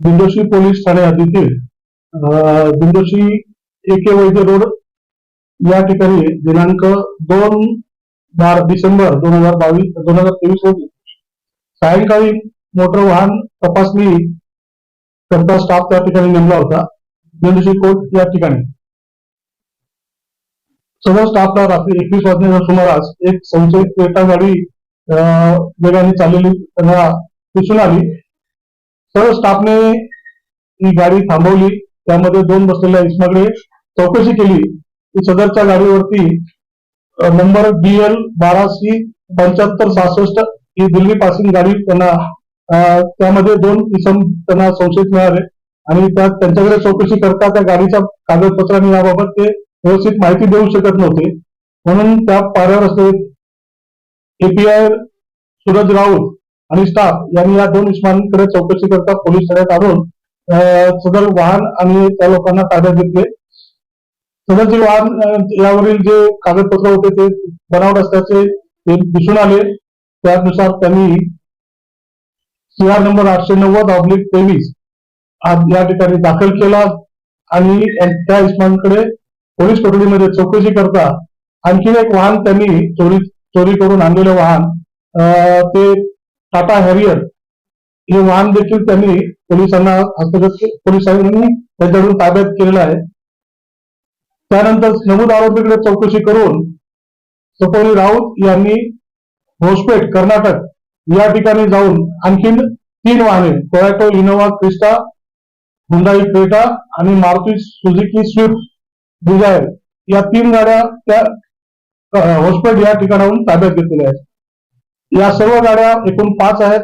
Dindoshi police Thane हद्दीतील अं, दिंडोशी ए के वैद्य road या ठिकाणी दिनांक दोन बार डिसेंबर दोन हजार बावीस दोन हजार तेवीस रोजी सायंकाळी मोटर वाहन तपासणी करता स्टाफ त्या ठिकाणी नेमला होता दिंडोशी कोर्ट या ठिकाणी. सदर स्टाफला रात्री एकवीस वाजण्याच्या सुमारास एक संशयित क्रेटा गाडी अं, वेगाने चाललेली त्यांना दिसून आली. सर्व स्टाफने ही गाडी थांबवली. त्यामध्ये दोन बसलेल्या इसमाकडे चौकशी केली. की सदरच्या गाडीवरती नंबर बी एल बाराशे पंच्याहत्तर सहासष्ट ही दिल्ली पासिंग गाडी त्यांना त्यामध्ये दोन इसम त्यांना संशयित मिळाले. आणि त्यात त्यांच्याकडे चौकशी करता त्या गाडीच्या कागदपत्रांनी याबाबत ते व्यवस्थित माहिती देऊ शकत नव्हते. म्हणून त्या पाऱ्यावर असलेले एपीआय सूरज राऊत आणि स्टाफ यांनी या दोन इसमांकडे चौकशी करता पोलीस ठाण्यात आणून अं, सदर वाहन आणि त्या लोकांना ताब्यात घेतले. सदरचे वाहन यावरील जे कागदपत्र होते ते बनावट असल्याचे ते दिसून आले. त्यानुसार त्यांनी सीआर नंबर आठशे नव्वद ऑब्लिक तेवीस या ठिकाणी दाखल केला आणि त्या इसमांकडे पोलीस कोठडीमध्ये चौकशी करता आणखी एक वाहन त्यांनी चोरी चोरी करून आणलेलं वाहन अं, ते टाटा हॅरियर हे वाहन देखील त्यांनी पोलिसांना हस्तगत पोलिसांनी त्यांच्याकडून ताब्यात केलेलं आहे. त्यानंतर नमूद आरोपीकडे चौकशी करून सपोली राऊत यांनी होसपेठ कर्नाटक या ठिकाणी जाऊन आणखीन तीन वाहने Toyota Innova Crysta Hyundai Creta आणि मारुती सुझुकी स्विफ्ट डिझायर या तीन गाड्या त्या होसपेट या ठिकाणाहून ताब्यात घेतलेल्या आहेत. या सर्व गाड्या एकूण पाच आहेत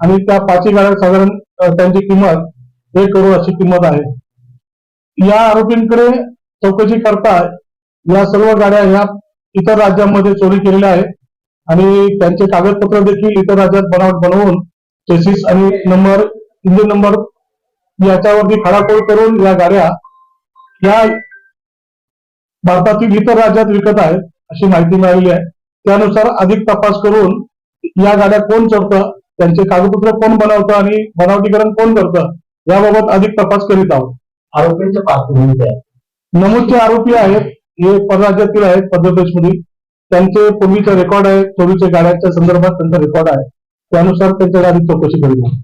आणि त्या पाचही गाड्या साधारण त्यांची किंमत एक करोड अशी किंमत आहे. या आरोपींकडे चौकशी करता या सर्व गाड्या ह्या इतर राज्यांमध्ये चोरी केलेल्या आहेत आणि त्यांचे कागदपत्र देखील इतर राज्यात बनावट बनवून चेसिस आणि नंबर इंजिन नंबर याच्यावरती खडाखोड करून या गाड्या या भारतातील इतर राज्यात विकत आहेत अशी माहिती मिळालेली आहे. त्यानुसार अधिक तपास करून या गाड्या कोण चोरतं त्यांचे कागदपत्र कोण बनवतं आणि बनावटीकरण कोण करतं याबाबत अधिक तपास करीत आहोत. आरोपींच्या पार्श्वभूमी काय नमूदचे आरोपी आहेत हे परराज्यातील आहेत मध्य प्रदेशमधील. त्यांचे पूर्वीचे रेकॉर्ड आहे चोरीच्या गाड्यांच्या संदर्भात त्यांचा रेकॉर्ड आहे. त्यानुसार त्यांच्या गाडी चौकशी करीत आहोत.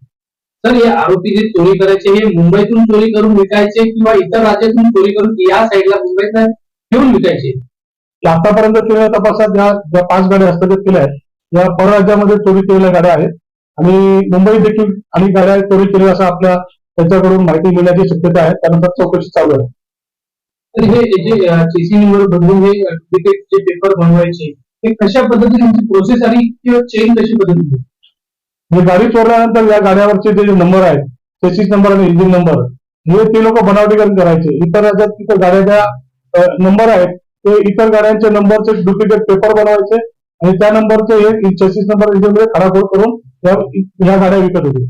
सर हे आरोपी जे चोरी करायचे हे मुंबईतून चोरी करून विकायचे किंवा इतर राज्यातून चोरी करून या साईडला मुंबईत घेऊन विकायचे? आतापर्यंत केलेल्या तपासात ज्या ज्या पाच गाड्या हस्तगत केल्या आहेत या परराज्यामध्ये चोरी केलेल्या गाड्या आहेत. आणि मुंबईत देखील आणि गाड्या चोरी केल्या असं आपल्या त्यांच्याकडून माहिती मिळण्याची शक्यता आहे. त्यानंतर चौकशी चालू आहे. तर हे जे चेसी नंबर बदलून हे जे पेपर बनवायचे हे कशा पद्धतीने प्रोसेस आणि चेन कशी पद्धतीने हे गाडी चोरल्यानंतर या गाड्यावरचे जे नंबर आहेत चेसिस नंबर आणि इंजिन नंबर हे ते लोक बनावटीकरण करायचे. इतर राज्यात तिथं गाड्याच्या नंबर आहेत ते इतर गाड्यांच्या नंबरचे डुप्लिकेट पेपर बनवायचे. आणि त्या नंबरचे हे चेसिस नंबर इंजिन म्हणजे खडाखोड करून या या गाड्या विकत होते